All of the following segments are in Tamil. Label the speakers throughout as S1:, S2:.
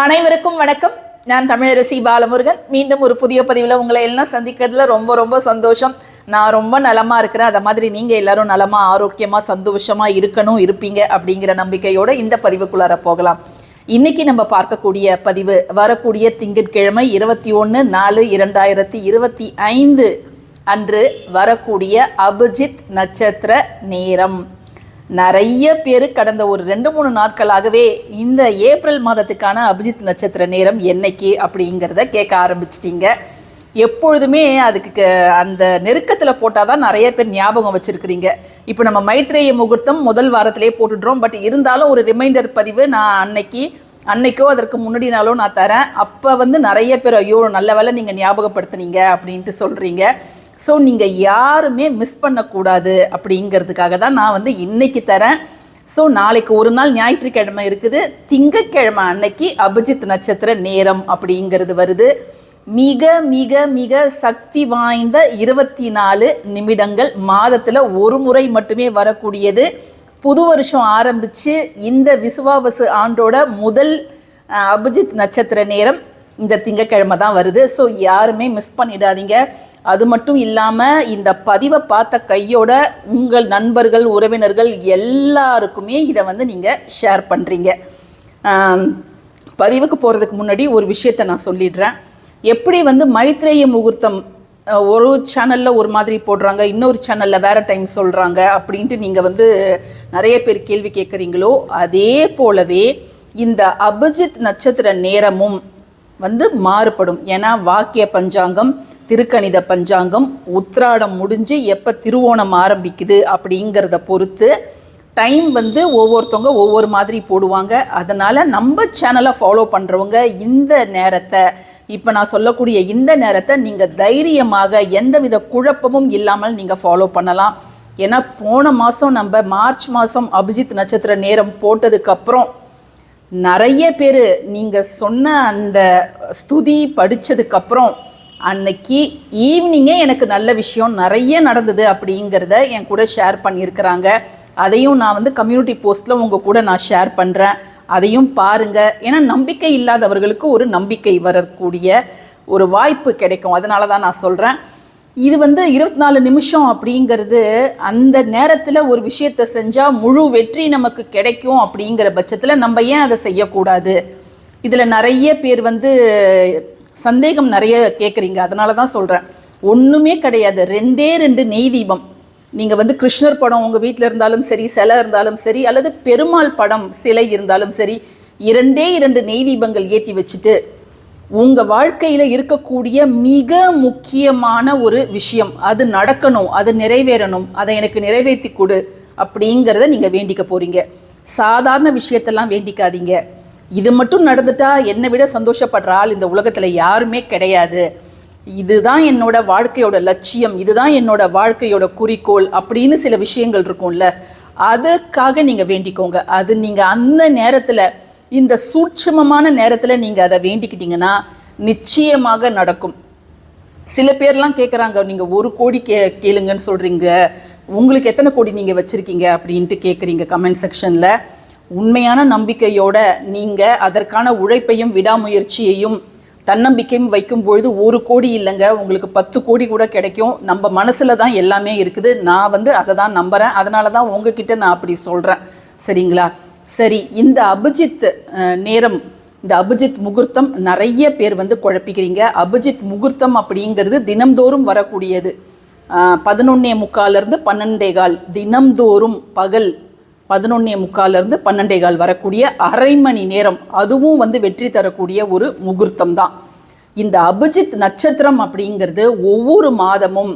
S1: அனைவருக்கும் வணக்கம். நான் தமிழரசி பாலமுருகன். மீண்டும் ஒரு புதிய பதிவில் உங்களை எல்லாம் சந்திக்கிறதுல ரொம்ப ரொம்ப சந்தோஷம். நான் ரொம்ப நலமா இருக்கிறேன். அதை மாதிரி நீங்க எல்லாரும் நலமா ஆரோக்கியமா சந்தோஷமா இருக்கணும் இருப்பீங்க அப்படிங்கிற நம்பிக்கையோட இந்த பதிவுக்குள்ளார போகலாம். இன்னைக்கு நம்ம பார்க்கக்கூடிய பதிவு வரக்கூடிய திங்கட்கிழமை இருபத்தி ஒன்று நாலு இரண்டாயிரத்தி இருபத்தி ஐந்து அன்று வரக்கூடிய அபிஜித் நட்சத்திர நேரம். நிறைய பேர் கடந்த ஒரு ரெண்டு மூணு நாட்களாகவே இந்த ஏப்ரல் மாதத்துக்கான அபிஜித் நட்சத்திர நேரம் என்னைக்கு அப்படிங்கிறத கேட்க ஆரம்பிச்சிட்டிங்க. எப்பொழுதுமே அதுக்கு க- அந்த நெருக்கத்தில் போட்டால் தான் நிறைய பேர் ஞாபகம் வச்சுருக்கிறீங்க. இப்போ நம்ம மைத்ரேய முகூர்த்தம் முதல் வாரத்திலே போட்டுடுறோம். பட் இருந்தாலும் ஒரு ரிமைண்டர் பதிவு நான் அன்னைக்கு அன்னைக்கோ அதற்கு முன்னாடி நாளோ நான் தரேன். அப்போ வந்து நிறைய பேர் ஐயோ நல்ல வேலை நீங்கள் ஞாபகப்படுத்துனீங்க அப்படின்ட்டு சொல்கிறீங்க ஸோ நீங்கள் யாருமே மிஸ் பண்ணக்கூடாது அப்படிங்கிறதுக்காக தான் நான் வந்து இன்னைக்கு தரேன். ஸோ நாளைக்கு ஒரு நாள் ஞாயிற்றுக்கிழமை இருக்குது. திங்கட்கிழமை அன்னைக்கு அபிஜித் நட்சத்திர நேரம் அப்படிங்கிறது வருது. மிக மிக மிக சக்தி வாய்ந்த இருபத்தி நாலு நிமிடங்கள் மாதத்தில் ஒரு முறை மட்டுமே வரக்கூடியது. புது வருஷம் ஆரம்பித்து இந்த விசுவாவசு ஆண்டோட முதல் அபிஜித் நட்சத்திர நேரம். இந்த திங்கக்கிழமை தான் வருது. ஸோ யாருமே மிஸ் பண்ணிடாதீங்க. அது மட்டும் இல்லாமல் இந்த பதிவை பார்த்த கையோட உங்கள் நண்பர்கள் உறவினர்கள் எல்லாருக்குமே இதை வந்து நீங்கள் ஷேர் பண்ணுறீங்க பதிவுக்கு போகிறதுக்கு முன்னாடி ஒரு விஷயத்தை நான் சொல்லிடுறேன். எப்படி வந்து மைத்ரேய முகூர்த்தம் ஒரு சேனலில் ஒரு மாதிரி போடுறாங்க இன்னொரு சேனலில் வேறு டைம் சொல்கிறாங்க அப்படின்ட்டு நீங்கள் வந்து நிறைய பேர் கேள்வி கேட்குறீங்களோ அதே போலவே இந்த அபிஜித் நட்சத்திர நேரமும் வந்து மாறுபடும். ஏன்னா வாக்கிய பஞ்சாங்கம் திருக்கணித பஞ்சாங்கம் உத்ராடம் முடிஞ்சு எப்போ திருவோணம் ஆரம்பிக்குது அப்படிங்கிறத பொறுத்து டைம் வந்து ஒவ்வொருத்தவங்க ஒவ்வொரு மாதிரி போடுவாங்க. அதனால் நம்ம சேனலை ஃபாலோ பண்ணுறவங்க இந்த நேரத்தை இப்போ நான் சொல்லக்கூடிய இந்த நேரத்தை நீங்கள் தைரியமாக எந்தவித குழப்பமும் இல்லாமல் நீங்கள் ஃபாலோ பண்ணலாம். ஏன்னா போன மாதம் நம்ம மார்ச் மாதம் அபிஜித் நட்சத்திர நேரம் போட்டதுக்கப்புறம் நிறைய பேர் நீங்கள் சொன்ன அந்த ஸ்துதி படித்ததுக்கப்புறம் அன்னைக்கு ஈவினிங்கே எனக்கு நல்ல விஷயம் நிறைய நடந்தது அப்படிங்கிறத என் கூட ஷேர் பண்ணியிருக்கிறாங்க. அதையும் நான் வந்து கம்யூனிட்டி போஸ்ட்டில் உங்கள் கூட நான் ஷேர் பண்ணுறேன் அதையும் பாருங்கள் ஏன்னா நம்பிக்கை இல்லாதவர்களுக்கு ஒரு நம்பிக்கை வரக்கூடிய ஒரு வாய்ப்பு கிடைக்கும். அதனால தான் நான் சொல்கிறேன் இது வந்து இருபத்தி நாலு நிமிஷம் அப்படிங்கிறது அந்த நேரத்தில் ஒரு விஷயத்தை செஞ்சால் முழு வெற்றி நமக்கு கிடைக்கும் அப்படிங்கிற பட்சத்தில் நம்ம ஏன் அதை செய்யக்கூடாது? இதில் நிறைய பேர் வந்து சந்தேகம் நிறைய கேட்குறீங்க அதனால தான் சொல்கிறேன் ஒன்றுமே கிடையாது. ரெண்டே ரெண்டு நெய் தீபம். நீங்கள் வந்து கிருஷ்ணர் படம் உங்கள் வீட்டில் இருந்தாலும் சரி சிலை இருந்தாலும் சரி அல்லது பெருமாள் படம் சிலை இருந்தாலும் சரி இரண்டே இரண்டு நெய் தீபங்கள் ஏற்றி வச்சுட்டு உங்கள் வாழ்க்கையில் இருக்கக்கூடிய மிக முக்கியமான ஒரு விஷயம். அது நடக்கணும் அது நிறைவேறணும் அதை எனக்கு நிறைவேற்றி கொடு அப்படிங்கிறத நீங்கள் வேண்டிக்க போகிறீங்க சாதாரண விஷயத்தெல்லாம் வேண்டிக்காதீங்க. இது மட்டும் நடந்துட்டா என்னை விட சந்தோஷப்படுற ஆள் இந்த உலகத்தில் யாருமே கிடையாது. இதுதான் என்னோட வாழ்க்கையோட லட்சியம் இதுதான் என்னோட வாழ்க்கையோட குறிக்கோள் அப்படின்னு சில விஷயங்கள் இருக்கும்ல. அதுக்காக நீங்கள் வேண்டிக்கோங்க. அது நீங்கள் அந்த நேரத்தில் இந்த சூட்சமமான நேரத்தில் நீங்கள் அதை வேண்டிக்கிட்டீங்கன்னா நிச்சயமாக நடக்கும். சில பேர்லாம் கேட்குறாங்க நீங்கள் ஒரு கோடி கே கேளுங்கன்னு சொல்கிறீங்க உங்களுக்கு எத்தனை கோடி நீங்கள் வச்சுருக்கீங்க? அப்படின்ட்டு கேட்குறீங்க கமெண்ட் செக்ஷனில் உண்மையான நம்பிக்கையோட நீங்கள் அதற்கான உழைப்பையும் விடாமுயற்சியையும் தன்னம்பிக்கையும் வைக்கும் பொழுது ஒரு கோடி இல்லைங்க உங்களுக்கு பத்து கோடி கூட கிடைக்கும். நம்ம மனசில் தான் எல்லாமே இருக்குது. நான் வந்து அதை தான் நம்புகிறேன் அதனால தான் உங்ககிட்ட நான் அப்படி சொல்கிறேன் சரிங்களா? சரி இந்த அபிஜித் நேரம் இந்த அபிஜித் முகூர்த்தம் நிறைய பேர் வந்து குழப்பிக்கிறீங்க. அபிஜித் முகூர்த்தம் அப்படிங்கிறது தினம்தோறும் வரக்கூடியது. பதினொன்னே முக்காலிருந்து பன்னெண்டே கால் தினம்தோறும் பகல் பதினொன்னே முக்காலிருந்து பன்னெண்டே கால் வரக்கூடிய அரை மணி நேரம் அதுவும் வந்து வெற்றி தரக்கூடிய ஒரு முகூர்த்தம் தான். இந்த அபிஜித் நட்சத்திரம் அப்படிங்கிறது ஒவ்வொரு மாதமும்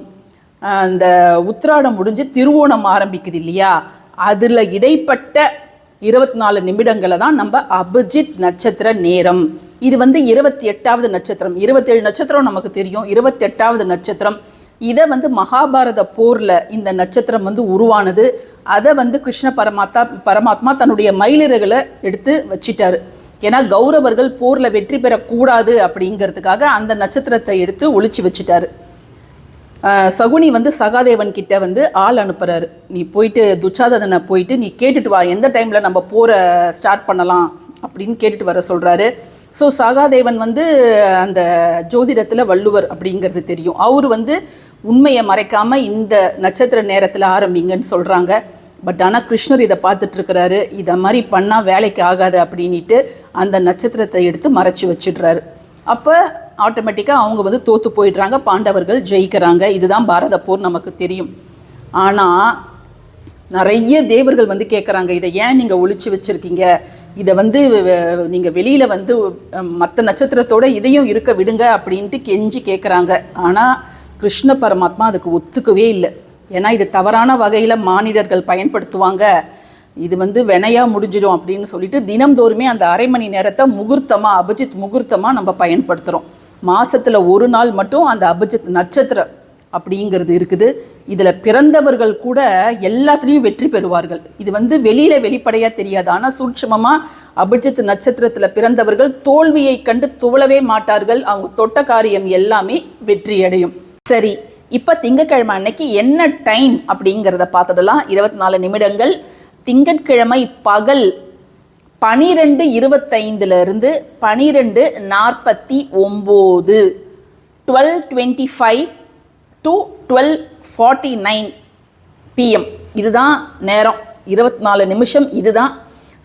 S1: இந்த உத்திராடம் முடிஞ்சு திருவோணம் ஆரம்பிக்குது இல்லையா? அதில் இடைப்பட்ட இருபத்தி நாலு நிமிடங்களை தான் நம்ம அபிஜித் நட்சத்திர நேரம். இது வந்து இருபத்தி எட்டாவது நட்சத்திரம். இருபத்தேழு நட்சத்திரம் நமக்கு தெரியும். இருபத்தி எட்டாவது நட்சத்திரம். இதை வந்து மகாபாரத போரில் இந்த நட்சத்திரம் வந்து உருவானது. அதை வந்து கிருஷ்ண பரமாத்தா பரமாத்மா தன்னுடைய மயிலிறகுல எடுத்து வச்சிட்டாரு. ஏன்னா கௌரவர்கள் போரில் வெற்றி பெறக்கூடாது அப்படிங்கிறதுக்காக அந்த நட்சத்திரத்தை எடுத்து ஒழிச்சு வச்சிட்டாரு. சகுனி வந்து சகாதேவன் கிட்ட வந்து ஆள் அனுப்புறாரு. நீ போயிட்டு துச்சாதனை போயிட்டு நீ கேட்டுட்டு வா எந்த டைமில் நம்ம போகிற ஸ்டார்ட் பண்ணலாம் அப்படின்னு கேட்டுட்டு வர சொல்கிறாரு ஸோ சகாதேவன் வந்து அந்த ஜோதிடத்தில் வள்ளுவர் அப்படிங்கிறது தெரியும். அவர் வந்து உண்மையை மறைக்காம இந்த நட்சத்திர நேரத்தில் ஆரம்பிங்கன்னு சொல்கிறாங்க பட் ஆனால் கிருஷ்ணர் இதை பார்த்துட்டு இருக்கிறாரு. இதை மாதிரி பண்ணால் வேலைக்கு ஆகாது அப்படின்ட்டு அந்த நட்சத்திரத்தை எடுத்து மறைச்சி வச்சிடுறாரு. அப்போ ஆட்டோமேட்டிக்காக அவங்க வந்து தோற்று போயிடுறாங்க பாண்டவர்கள் ஜெயிக்கிறாங்க. இதுதான் பாரத போர் நமக்கு தெரியும். ஆனால் நிறைய தேவர்கள் வந்து கேட்குறாங்க இதை ஏன் நீங்கள் ஒழிச்சு வச்சுருக்கீங்க? இதை வந்து நீங்கள் வெளியில் வந்து மற்ற நட்சத்திரத்தோட இதையும் இருக்க விடுங்க அப்படின்ட்டு கெஞ்சி கேட்குறாங்க ஆனால் கிருஷ்ண பரமாத்மா அதுக்கு ஒத்துக்கவே இல்லை. ஏன்னா இது தவறான வகையில் மானிடர்கள் பயன்படுத்துவாங்க. இது வந்து வினையாக முடிஞ்சிடும் அப்படின்னு சொல்லிட்டு தினம்தோறுமே அந்த அரை மணி நேரத்தை முகூர்த்தமாக அபிஜித் முகூர்த்தமாக நம்ம பயன்படுத்துகிறோம் மாதத்தில் ஒரு நாள் மட்டும் அந்த அபிஜித் நட்சத்திரம் அப்படிங்கிறது இருக்குது. இதில் பிறந்தவர்கள் கூட எல்லாத்துலேயும் வெற்றி பெறுவார்கள். இது வந்து வெளியில் வெளிப்படையாக தெரியாது. ஆனால் சூட்சமமாக அபிஜித் நட்சத்திரத்தில் பிறந்தவர்கள் தோல்வியை கண்டு துவளவே மாட்டார்கள். அவங்க தொட்ட காரியம் எல்லாமே வெற்றி அடையும் சரி இப்போ திங்கட்கிழமை அன்னைக்கு என்ன டைம் அப்படிங்கிறத பார்த்துடலாம். இருபத்தி நாலு நிமிடங்கள். திங்கட்கிழமை பகல் பனிரெண்டு இருபத்தைந்துலேருந்து பனிரெண்டு நாற்பத்தி ஒம்பது. Twelve twenty five to twelve forty nine PM இதுதான் நேரம். இருபத்தி நாலு நிமிஷம் இதுதான்.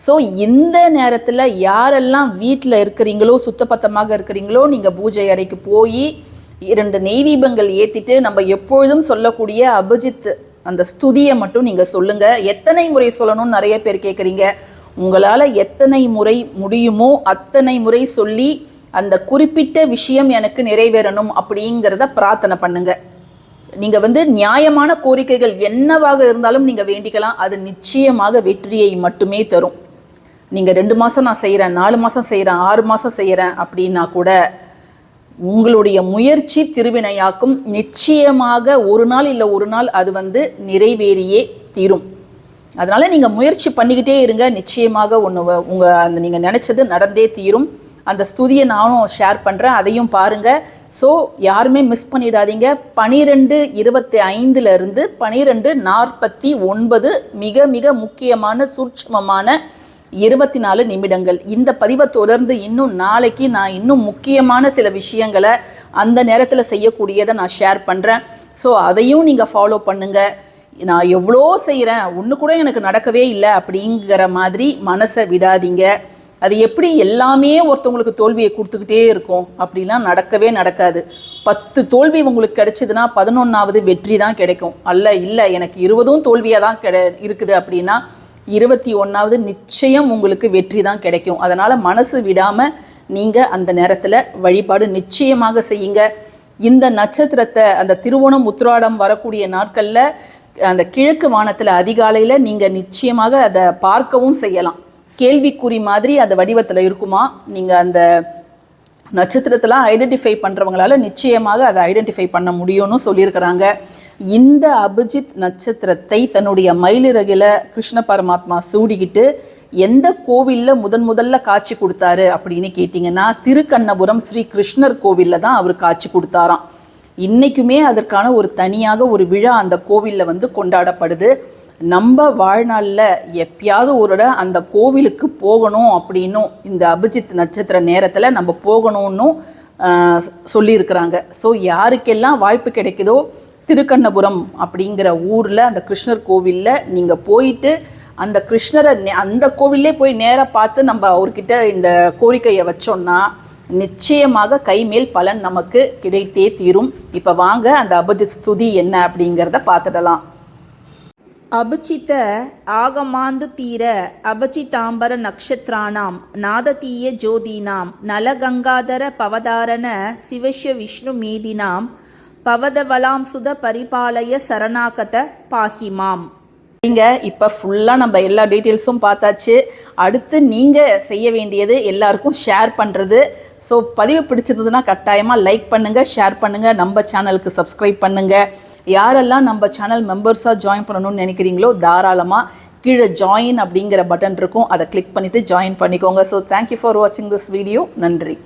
S1: ஸோ இந்த நேரத்தில் யாரெல்லாம் வீட்டில் இருக்கிறீங்களோ சுத்தபத்தமாக இருக்கிறீங்களோ நீங்கள் பூஜை அறைக்கு போய் இரண்டு நெய் தீபங்கள் ஏற்றிட்டு நம்ம எப்பொழுதும் சொல்லக்கூடிய அபிஜித் அந்த ஸ்துதியை மட்டும் நீங்கள் சொல்லுங்கள் எத்தனை முறை சொல்லணும்னு நிறைய பேர் கேட்குறீங்க உங்களால் எத்தனை முறை முடியுமோ அத்தனை முறை சொல்லி அந்த குறிப்பிட்ட விஷயம் எனக்கு நிறைவேறணும் அப்படிங்கிறத பிரார்த்தனை பண்ணுங்க. நீங்கள் வந்து நியாயமான கோரிக்கைகள் என்னவாக இருந்தாலும் நீங்கள் வேண்டிக்கலாம். அது நிச்சயமாக வெற்றியை மட்டுமே தரும். நீங்கள் ரெண்டு மாதம் நான் செய்கிறேன் நாலு மாதம் செய்கிறேன் ஆறு மாதம் செய்கிறேன் அப்படின்னா கூட உங்களுடைய முயற்சி திருவினையாக்கும் நிச்சயமாக ஒரு நாள் இல்லை ஒரு நாள் அது வந்து நிறைவேறியே தீரும். அதனால் நீங்கள் முயற்சி பண்ணிக்கிட்டே இருங்க. நிச்சயமாக ஒன்று உங்கள் அந்த நீங்கள் நினச்சது நடந்தே தீரும். அந்த ஸ்துதியை நானும் ஷேர் பண்ணுறேன் அதையும் பாருங்கள் ஸோ யாருமே மிஸ் பண்ணிடாதீங்க. பனிரெண்டு இருபத்தி ஐந்துலேருந்து பனிரெண்டு நாற்பத்தி ஒன்பது மிக மிக முக்கியமான சூட்சமமான இருபத்தி நாலு நிமிடங்கள். இந்த பதிவை தொடர்ந்து இன்னும் நாளைக்கு நான் இன்னும் முக்கியமான சில விஷயங்களை அந்த நேரத்தில் செய்யக்கூடியதை நான் ஷேர் பண்ணுறேன் ஸோ அதையும் நீங்கள் ஃபாலோ பண்ணுங்கள் நான் எவ்வளோ செய்கிறேன் ஒன்று கூட எனக்கு நடக்கவே இல்லை அப்படிங்கிற மாதிரி மனசை விடாதீங்க. அது எப்படி எல்லாமே ஒருத்தவங்களுக்கு தோல்வியை கொடுத்துக்கிட்டே இருக்கும்? அப்படிலாம் நடக்கவே நடக்காது. பத்து தோல்வி உங்களுக்கு கிடைச்சதுன்னா பதினொன்றாவது வெற்றி தான் கிடைக்கும். அல்ல இல்லை எனக்கு இருபதும் தோல்வியாக தான் கிடை இருக்குது அப்படின்னா இருபத்தி ஒன்றாவது நிச்சயம் உங்களுக்கு வெற்றி தான் கிடைக்கும். அதனால் மனசு விடாமல் நீங்கள் அந்த நேரத்தில் வழிபாடு நிச்சயமாக செய்யுங்க. இந்த நட்சத்திரத்தை அந்த திருவோணம் உத்திராடம் வரக்கூடிய நாட்களில் அந்த கிழக்கு வானத்தில் அதிகாலையில் நீங்கள் நிச்சயமாக அதை பார்க்கவும் செய்யலாம். கேள்விக்குறி மாதிரி அந்த வடிவத்தில் இருக்குமா? நீங்கள் அந்த நட்சத்திரத்தெல்லாம் ஐடென்டிஃபை பண்ணுறவங்களால நிச்சயமாக அதை ஐடென்டிஃபை பண்ண முடியும்னு சொல்லியிருக்கிறாங்க. இந்த அபிஜித் நட்சத்திரத்தை தன்னுடைய மயிலிறகில கிருஷ்ண பரமாத்மா சூடிக்கிட்டு எந்த கோவிலில் முதன் முதல்ல காட்சி கொடுத்தாரு அப்படின்னு கேட்டிங்கன்னா திருக்கண்ணபுரம் ஸ்ரீ கிருஷ்ணர் கோவிலில் தான் அவர் காட்சி கொடுத்தாராம். இன்னைக்குமே அதற்கான ஒரு தனியாக ஒரு விழா அந்த கோவிலில் வந்து கொண்டாடப்படுது. நம்ம வாழ்நாளில் எப்பயாவது ஒரு அந்த கோவிலுக்கு போகணும் அப்படின்னும் இந்த அபிஜித் நட்சத்திர நேரத்தில் நம்ம போகணும்னு சொல்லியிருக்கிறாங்க. ஸோ யாருக்கெல்லாம் வாய்ப்பு கிடைக்குதோ திருக்கண்ணபுரம் அப்படிங்கிற ஊரில் அந்த கிருஷ்ணர் கோவிலில் நீங்கள் போயிட்டு அந்த கிருஷ்ணரை அந்த கோவிலே போய் நேராக பார்த்து நம்ம அவர்கிட்ட இந்த கோரிக்கையை வச்சோம்னா நிச்சயமாக கைமேல் பலன் நமக்கு கிடைத்தே தீரும். இப்போ வாங்க அந்த அபிஜித் ஸ்துதி என்ன அப்படிங்கிறத பார்த்துடலாம்.
S2: அபிச்சித்த ஆகமாந்து தீர அபிச்சிதாம்பர நக்ஷத்ராணாம் நாததீய ஜோதினாம் நலகங்காதர பவதாரண சிவஷ விஷ்ணு மீதினாம் பவதவலாம் சுத பரிபாலய சரணாகத பாஹிமாம்
S1: இங்கே இப்போ ஃபுல்லாக நம்ம எல்லா டீட்டெயில்ஸும் பார்த்தாச்சு. அடுத்து நீங்கள் செய்ய வேண்டியது எல்லாருக்கும் ஷேர் பண்ணுறது ஸோ பதிவு பிடிச்சிருந்ததுன்னா கட்டாயமாக லைக் பண்ணுங்கள் ஷேர் பண்ணுங்கள் நம்ம சேனலுக்கு சப்ஸ்கிரைப் பண்ணுங்கள் யாரெல்லாம் நம்ம சேனல் மெம்பர்ஸாக ஜாயின் பண்ணணும்னு நினைக்கிறீங்களோ தாராளமாக கீழே ஜாயின் அப்படிங்கிற பட்டன் இருக்கும். அதை கிளிக் பண்ணிவிட்டு ஜாயின் பண்ணிக்கோங்க. ஸோ தேங்க்யூ ஃபார் வாட்சிங் திஸ் வீடியோ நன்றி.